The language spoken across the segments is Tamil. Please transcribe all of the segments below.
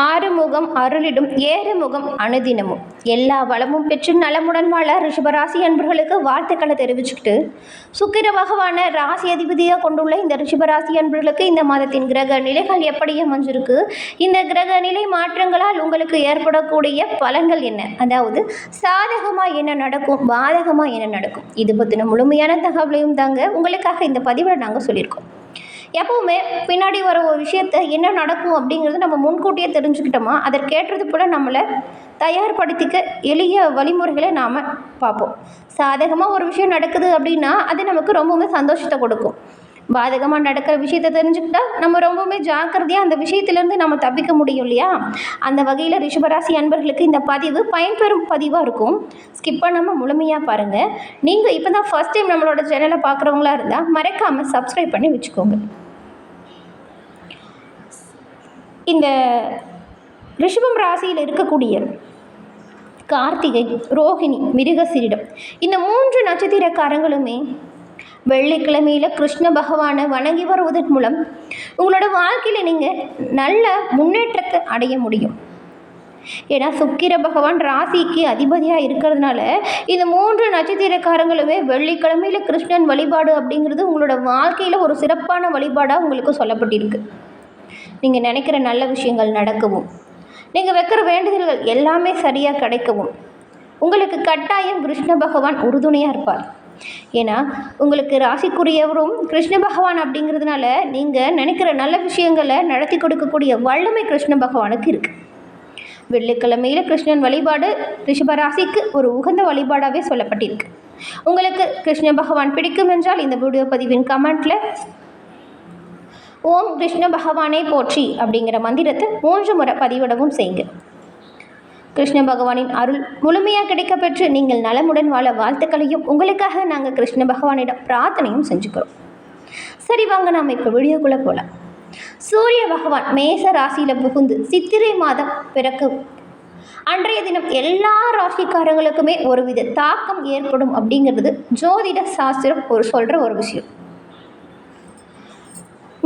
ஆறுமுகம் அருளிடும் ஏறுமுகம் அனுதினமும் எல்லா வளமும் பெற்று நலமுடன் வாழ ரிஷபராசி அன்பர்களுக்கு வாழ்த்துக்களை தெரிவிச்சுக்கிட்டு சுக்கிர பகவான ராசி அதிபதியாக கொண்டுள்ள இந்த ரிஷபராசி அன்பர்களுக்கு இந்த மாதத்தின் கிரக நிலைகள் எப்படி அமைஞ்சிருக்கு? இந்த கிரக நிலை மாற்றங்களால் உங்களுக்கு ஏற்படக்கூடிய பலன்கள் என்ன? அதாவது சாதகமாக என்ன நடக்கும்? பாதகமாக என்ன நடக்கும்? இது பற்றின முழுமையான தகவலையும் தாங்க உங்களுக்காக இந்த பதிவில் நாங்கள் சொல்லியிருக்கோம். எப்பவுமே பின்னாடி வர ஒரு விஷயத்த என்ன நடக்கும் அப்படிங்கிறது நம்ம முன்கூட்டியே தெரிஞ்சுக்கிட்டோமா? அதற்கேற்றது போல் நம்மளை தயார்படுத்திக்க எளிய வழிமுறைகளை நாம் பார்ப்போம். சாதகமாக ஒரு விஷயம் நடக்குது அப்படின்னா அது நமக்கு ரொம்பவுமே சந்தோஷத்தை கொடுக்கும். பாதகமாக நடக்கிற விஷயத்த தெரிஞ்சுக்கிட்டா நம்ம ரொம்பவுமே ஜாக்கிரதையாக அந்த விஷயத்துலேருந்து நம்ம தப்பிக்க முடியும் இல்லையா? அந்த வகையில் ரிஷபராசி அன்பர்களுக்கு இந்த பதிவு பயன்பெறும் பதிவாக இருக்கும். ஸ்கிப் பண்ணாமல் முழுமையாக பாருங்கள் நீங்கள் இப்போ தான் ஃபஸ்ட் டைம் நம்மளோட சேனலை பார்க்குறவங்களா இருந்தால் மறக்காமல் சப்ஸ்கிரைப் பண்ணி வச்சுக்கோங்க. இந்த ரிஷபம் ராசியில் இருக்கக்கூடிய கார்த்திகை ரோஹிணி மிருகசிரிடம். இந்த மூன்று நட்சத்திரக்காரங்களுமே வெள்ளிக்கிழமையில் கிருஷ்ண பகவானை வணங்கி வருவதன் மூலம் உங்களோட வாழ்க்கையில் நீங்கள் நல்ல முன்னேற்றத்தை அடைய முடியும். ஏன்னா சுக்கிர பகவான் ராசிக்கு அதிபதியாக இருக்கிறதுனால இந்த மூன்று நட்சத்திரக்காரங்களுமே வெள்ளிக்கிழமையில் கிருஷ்ணன் வழிபாடு அப்படிங்கிறது உங்களோட வாழ்க்கையில் ஒரு சிறப்பான வழிபாடாக உங்களுக்கு சொல்லப்பட்டிருக்கு. நீங்கள் நினைக்கிற நல்ல விஷயங்கள் நடக்கவும். நீங்கள் வைக்கிற வேண்டுதல்கள் எல்லாமே சரியாக கிடைக்கவும். உங்களுக்கு கட்டாயம் கிருஷ்ண பகவான் உறுதுணையாக இருப்பார். ஏன்னா உங்களுக்கு ராசிக்குரியவரும் கிருஷ்ண பகவான் அப்படிங்கிறதுனால நீங்கள் நினைக்கிற நல்ல விஷயங்களை நடத்தி கொடுக்கக்கூடிய வல்லமை கிருஷ்ண பகவானுக்கு இருக்குது வெள்ளிக்கிழமையில் கிருஷ்ணன் வழிபாடு ரிஷபராசிக்கு ஒரு உகந்த வழிபாடாகவே சொல்லப்பட்டிருக்கு. உங்களுக்கு கிருஷ்ண பகவான் பிடிக்கும் என்றால் இந்த வீடியோ பதிவின் கமெண்ட்டில் ஓம் கிருஷ்ண பகவானே போற்றி அப்படிங்கிற மந்திரத்தை மூன்று முறை பதிவிடவும் செய்யுங்க. கிருஷ்ண பகவானின் அருள் முழுமையாக கிடைக்கப்பெற்று நீங்கள் நலமுடன் வாழ வாழ்த்துக்களையும் உங்களுக்காக நாங்கள் கிருஷ்ண பகவானிடம் பிரார்த்தனையும் செஞ்சுக்கிறோம். சரி வாங்க நாம் இப்போ வீடியோக்குள்ளே போகலாம். சூரிய பகவான் மேச ராசியில் புகுந்து சித்திரை மாதம் பிறக்கும். அன்றைய தினம் எல்லா ராசிக்காரங்களுக்குமே ஒருவித தாக்கம் ஏற்படும் அப்படிங்கிறது ஜோதிட சாஸ்திரம் ஒரு சொல்கிற ஒரு விஷயம்.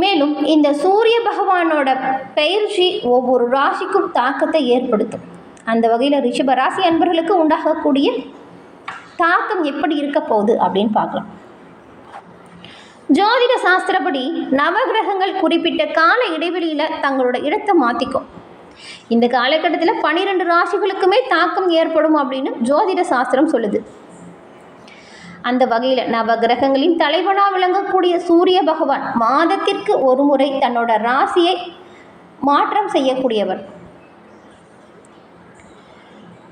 மேலும் இந்த சூரிய பகவானோட பெயர்ச்சி ஒவ்வொரு ராசிக்கும் தாக்கத்தை ஏற்படுத்தும். அந்த வகையில் ரிஷப ராசி அன்பர்களுக்கு உண்டாகக்கூடிய தாக்கம் எப்படி இருக்க போகுது அப்படின்னு பார்க்கலாம். ஜோதிட சாஸ்திரப்படி நவகிரகங்கள் குறிப்பிட்ட கால இடைவெளியில் தங்களோட இடத்தை மாற்றிக்கும் இந்த காலகட்டத்தில் பனிரெண்டு ராசிகளுக்குமே தாக்கம் ஏற்படும் அப்படின்னு ஜோதிட சாஸ்திரம் சொல்லுது. அந்த வகையில் நவகிரகங்களின் தலைவனாக விளங்கக்கூடிய சூரிய பகவான் மாதத்திற்கு ஒரு முறை தன்னோட ராசியை மாற்றம் செய்யக்கூடியவர்.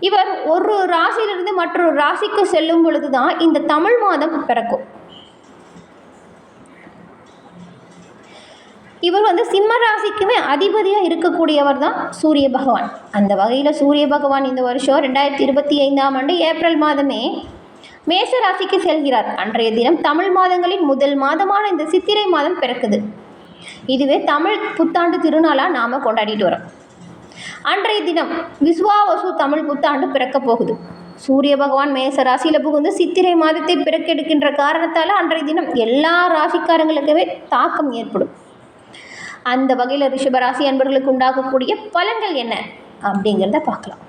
இவர் ஒரு ராசியிலிருந்து மற்றொரு ராசிக்கு செல்லும் பொழுது தான் இந்த தமிழ் மாதம் பிறக்கும். இவர் வந்து சிம்ம ராசிக்குமே அதிபதியாக இருக்கக்கூடியவர் தான் சூரிய பகவான். அந்த வகையில் சூரிய பகவான் இந்த வருஷம் ரெண்டாயிரத்தி இருபத்தி ஐந்தாம் ஆண்டு ஏப்ரல் மாதமே மேச ராசிக்கு செல்கிறார். அன்றைய தினம் தமிழ் மாதங்களின் முதல் மாதமான இந்த சித்திரை மாதம் பிறக்குது. இதுவே தமிழ் புத்தாண்டு திருநாளாக நாம் கொண்டாடிட்டு வரோம். அன்றைய தினம் விஸ்வாவசு தமிழ் புத்தாண்டு பிறக்க போகுது. சூரிய பகவான் மேச ராசியில் புகுந்து சித்திரை மாதத்தை பிறக்கெடுக்கின்ற காரணத்தால் அன்றைய தினம் எல்லா ராசிக்காரங்களுக்குமே தாக்கம் ஏற்படும். அந்த வகையில் ரிஷபராசி அன்பர்களுக்கு உண்டாகக்கூடிய பலன்கள் என்ன? அப்படிங்கிறத பார்க்கலாம்.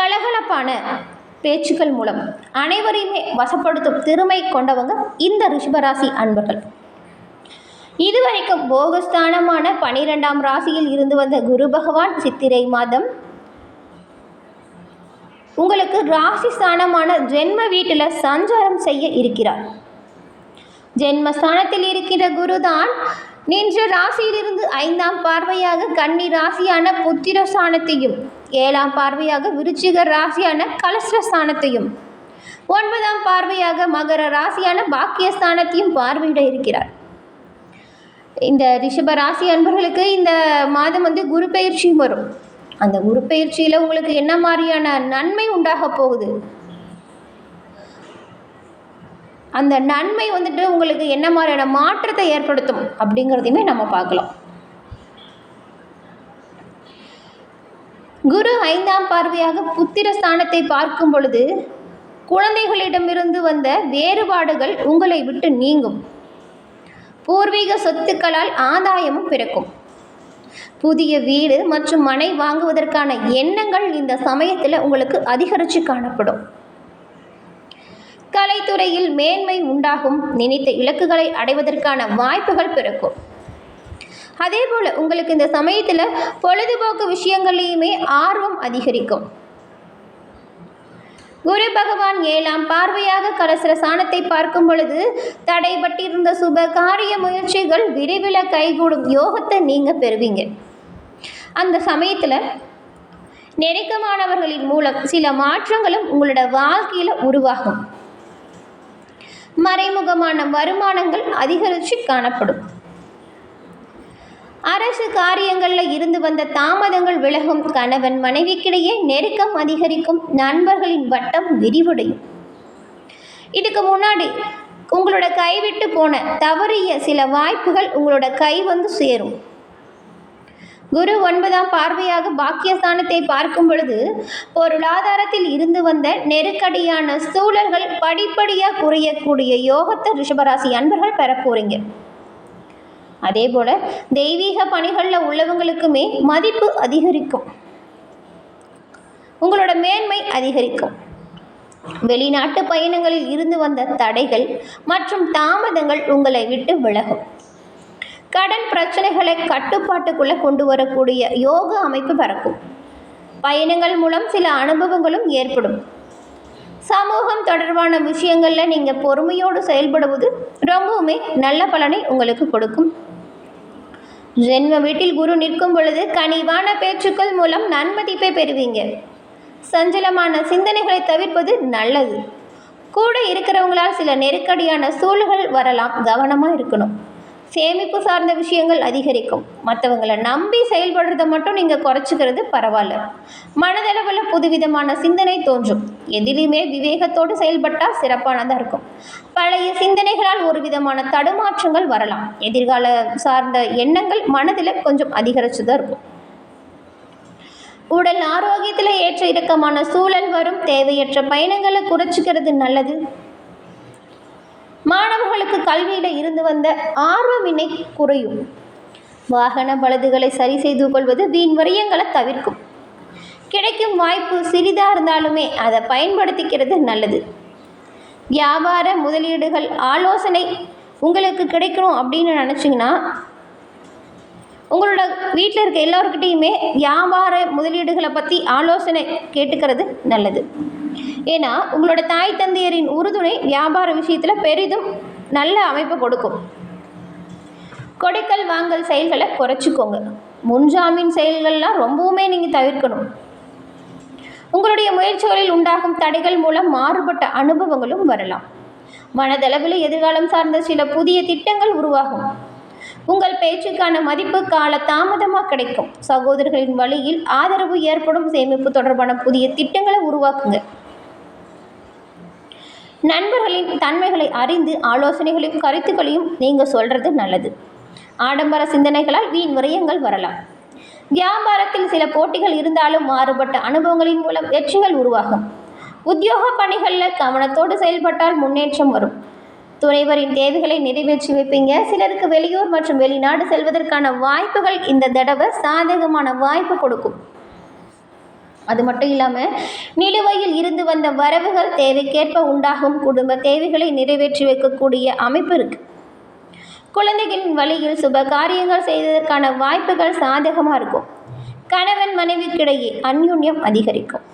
கலகலப்பான பேச்சுக்கள் மூலம் அனைவரையுமே வசப்படுத்தும் திறமை கொண்டவங்க இந்த ரிஷபராசி அன்பர்கள். இதுவரைக்கும் போகஸ்தானமான பனிரெண்டாம் ராசியில் இருந்து வந்த குரு பகவான் சித்திரை மாதம். உங்களுக்கு ராசி ஸ்தானமான ஜென்ம வீட்டில் சஞ்சாரம் செய்ய இருக்கிறார். ஜென்மஸ்தானத்தில் இருக்கிற குருதான் நின்ற ராசியிலிருந்து ஐந்தாம் பார்வையாக கன்னி ராசியான புத்திர ஸ்தானத்தையும் ஏழாம் பார்வையாக விருச்சிக ராசியான கலஸ்ரஸ்தானத்தையும் ஒன்பதாம் பார்வையாக மகர ராசியான பாக்கியஸ்தானத்தையும் பார்வையிட இருக்கிறார். இந்த ரிஷப ராசி அன்பர்களுக்கு இந்த மாதம் வந்து குரு பயிற்சியும் வரும். அந்த குரு பயிற்சியில் உங்களுக்கு என்ன மாதிரியான நன்மை உண்டாக போகுது? அந்த நன்மை வந்துட்டு உங்களுக்கு என்ன மாதிரியான மாற்றத்தை ஏற்படுத்தும் அப்படிங்கிறதையுமே நம்ம பார்க்கலாம். குரு ஐந்தாம் பார்வையாக புத்திர ஸ்தானத்தை பார்க்கும் பொழுது குழந்தைகளிடமிருந்து வந்த வேறுபாடுகள் உங்களை விட்டு நீங்கும். பூர்வீக சொத்துக்களால் ஆதாயமும் பிறக்கும். புதிய வீடு மற்றும் மனை வாங்குவதற்கான எண்ணங்கள் இந்த சமயத்தில் உங்களுக்கு அதிகரித்து காணப்படும். கலைத்துறையில் மேன்மை உண்டாகும் நினைத்த இலக்குகளை அடைவதற்கான வாய்ப்புகள் பிறக்கும். அதே போல் உங்களுக்கு இந்த சமயத்தில் பொழுதுபோக்கு விஷயங்கள்லேயுமே ஆர்வம் அதிகரிக்கும். குரு பகவான் ஏழாம் பார்வையாக கலசர சாணத்தை பார்க்கும் பொழுது தடைபட்டிருந்த சுப காரிய முயற்சிகள் விரைவில் கைகூடும் யோகத்தை நீங்கள் பெறுவீங்க. அந்த சமயத்தில் நெருக்கமானவர்களின் மூலம் சில மாற்றங்களும் உங்களோட வாழ்க்கையில் உருவாகும். மறைமுகமான வருமானங்கள் அதிகரித்து காணப்படும். அரசு காரியங்களில் இருந்து வந்த தாமதங்கள் விலகும் கணவன் மனைவிக்கிடையே நெருக்கம் அதிகரிக்கும் நண்பர்களின் வட்டம் விரிவடையும். இதுக்கு முன்னாடி உங்களோட கைவிட்டு போன தவறிய சில வாய்ப்புகள் உங்களோட கை வந்து சேரும். குரு ஒன்பதாம் பார்வையாக பாக்கியஸ்தானத்தை பார்க்கும் பொழுது பொருளாதாரத்தில் இருந்து வந்த நெருக்கடியான சூழல்கள் படிப்படியாக குறையக்கூடிய யோகத்தை ரிஷபராசி அன்பர்கள் பெற அதே போல் தெய்வீக பணிகளில் உள்ளவங்களுக்குமே மதிப்பு அதிகரிக்கும். உங்களோட மேன்மை அதிகரிக்கும். வெளிநாட்டு பயணங்களில் இருந்து வந்த தடைகள் மற்றும் தாமதங்கள் உங்களை விட்டு விலகும். கடன் பிரச்சனைகளை கட்டுப்பாட்டுக்குள்ளே கொண்டு வரக்கூடிய யோக அமைப்பு பறக்கும். பயணங்கள் மூலம் சில அனுபவங்களும் ஏற்படும். சமூகம் தொடர்பான விஷயங்களில் நீங்கள் பொறுமையோடு செயல்படுவது ரொம்பவுமே நல்ல பலனை உங்களுக்கு கொடுக்கும். ஜென்ம வீட்டில் குரு நிற்கும் பொழுது கனிவான பேச்சுக்கள் மூலம் நன்மதிப்பை பெறுவீங்க. சஞ்சலமான சிந்தனைகளை தவிர்ப்பது நல்லது. கூட இருக்கிறவங்களால் சில நெருக்கடியான சூழல்கள் வரலாம். கவனமாக இருக்கணும். சேமிப்பு சார்ந்த விஷயங்கள் அதிகரிக்கும். மற்றவங்களை நம்பி செயல்படுறத மட்டும் நீங்கள் குறைச்சிக்கிறது பரவாயில்ல. மனதளவில் புதுவிதமான சிந்தனை தோன்றும். எதிலுமே விவேகத்தோடு செயல்பட்டால் சிறப்பானதாக இருக்கும். பழைய சிந்தனைகளால் ஒரு விதமான தடுமாற்றங்கள் வரலாம். எதிர்கால சார்ந்த எண்ணங்கள் மனதில் கொஞ்சம் அதிகரித்து தான் இருக்கும். உடல் ஆரோக்கியத்தில் ஏற்ற இறக்கமான சூழல் வரும். தேவையற்ற பயணங்களை குறைச்சிக்கிறது நல்லது. மாணவர்களுக்கு கல்வியில் இருந்து வந்த ஆர்வமினை குறையும். வாகன பழுதுகளை சரி செய்து கொள்வது வீண் வரியங்களை தவிர்க்கும். கிடைக்கும் வாய்ப்பு சிறிதாக இருந்தாலுமே அதை பயன்படுத்திக்கிறது நல்லது. வியாபார முதலீடுகள் ஆலோசனை உங்களுக்கு கிடைக்கணும் அப்படின்னு நினச்சிங்கன்னா உங்களோட வீட்டில் இருக்க எல்லோருக்கிட்டேயுமே வியாபார முதலீடுகளை பற்றி ஆலோசனை கேட்டுக்கிறது நல்லது. ஏன்னா உங்களோட தாய் தந்தையரின் உறுதுணை வியாபார விஷயத்தில் பெரிதும் நல்ல அமைப்பு கொடுக்கும். கொடுக்கல் வாங்கல் செயல்களை குறைச்சிக்கோங்க. முன்ஜாமீன் செயல்கள்லாம் ரொம்பவுமே நீங்கள் தவிர்க்கணும். உங்களுடைய முயற்சிகளில் உண்டாகும் தடைகள் மூலம் மாறுபட்ட அனுபவங்களும் வரலாம். மனதளவில் எதிர்காலம் சார்ந்த சில புதிய திட்டங்கள் உருவாகும். உங்கள் பேச்சுக்கான மதிப்பு கால தாமதமாக கிடைக்கும். சகோதரர்களின் வழியில் ஆதரவு ஏற்படும் சேமிப்பு தொடர்பான புதிய திட்டங்களை உருவாக்குங்க. நண்பர்களின் தன்மைகளை அறிந்து ஆலோசனைகளையும் கருத்துக்களையும் நீங்கள் சொல்கிறது நல்லது. ஆடம்பர சிந்தனைகளால் வீண் விரயங்கள் வரலாம். வியாபாரத்தில் சில போட்டிகள் இருந்தாலும் மாறுபட்ட அனுபவங்களின் மூலம் வெற்றிகள் உருவாகும். உத்தியோக பணிகளில் கவனத்தோடு செயல்பட்டால் முன்னேற்றம் வரும். துணைவரின் தேவைகளை நிறைவேற்றி வைப்பீங்க. சிலருக்கு வெளியூர் மற்றும் வெளிநாடு செல்வதற்கான வாய்ப்புகள் இந்த தடவை சாதகமான வாய்ப்பு கொடுக்கும். அது மட்டும் இல்லாமல் நிலுவையில் இருந்து வந்த வரவுகள் தேவைக்கேற்ப உண்டாகும் குடும்ப தேவைகளை நிறைவேற்றி வைக்கக்கூடிய அமைப்பு இருக்குது குழந்தைகளின் வழியில் சுப காரியங்கள் செய்வதற்கான வாய்ப்புகள் சாதகமாக இருக்கும். கணவன் மனைவிக்கிடையே அந்யுன்யம் அதிகரிக்கும்.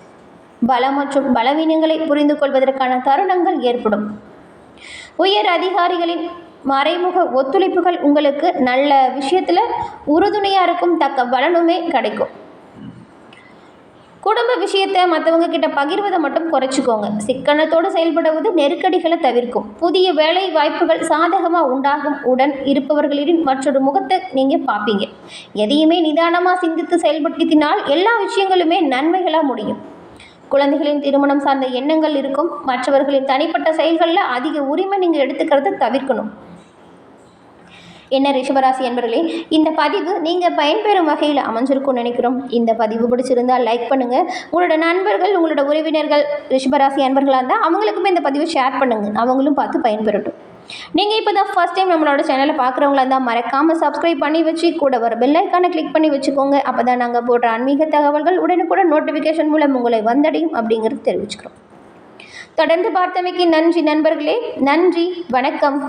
பலம் மற்றும் பலவீனங்களை புரிந்து கொள்வதற்கான தருணங்கள் ஏற்படும். உயர் அதிகாரிகளின் மறைமுக ஒத்துழைப்புகள் உங்களுக்கு நல்ல விஷயத்தில் உறுதுணையாக இருக்கும் தக்க பலனுமே கிடைக்கும். குடும்ப விஷயத்தை மற்றவங்க கிட்ட பகிர்வதை மட்டும் குறைச்சிக்கோங்க. சிக்கனத்தோடு செயல்படுவது நெருக்கடிகளை தவிர்க்கும். புதிய வேலை வாய்ப்புகள் சாதகமாக உண்டாகும் உடன் இருப்பவர்களின் மற்றொரு முகத்தை நீங்கள் பார்ப்பீங்க. எதையுமே நிதானமாக சிந்தித்து செயல்படுத்தினால் எல்லா விஷயங்களுமே நன்மைகளாக முடியும். குழந்தைகளின் திருமணம் சார்ந்த எண்ணங்கள் இருக்கும். மற்றவர்களின் தனிப்பட்ட செயல்களில் அதிக உரிமை நீங்கள் எடுத்துக்கிறத தவிர்க்கணும். என்ன ரிஷபராசி என்பர்களே இந்த பதிவு நீங்கள் பயன்பெறும் வகையில் அமைஞ்சிருக்கும்னு நினைக்கிறோம். இந்த பதிவு பிடிச்சிருந்தால் லைக் பண்ணுங்கள் உங்களோட நண்பர்கள் உங்களோட உறவினர்கள் ரிஷபராசி அன்பர்களாக இருந்தால் அவங்களுக்குமே இந்த பதிவை ஷேர் பண்ணுங்கள் அவங்களும் பார்த்து பயன்பெறட்டும். நீங்கள் இப்போ தான் ஃபஸ்ட் டைம் நம்மளோட சேனலை பார்க்குறவங்களா இருந்தால் மறக்காமல் சப்ஸ்கிரைப் பண்ணி வச்சு கூட வர பெல்லைக்கான கிளிக் பண்ணி வச்சுக்கோங்க. அப்போ தான் நாங்கள் போடுற ஆன்மீக தகவல்கள் உடனுக்குடன் நோட்டிஃபிகேஷன் மூலம் உங்களை வந்தடையும் அப்படிங்கிறது தெரிவிச்சுக்கிறோம். தொடர்ந்து பார்த்தமைக்கு நன்றி நண்பர்களே. நன்றி. வணக்கம்.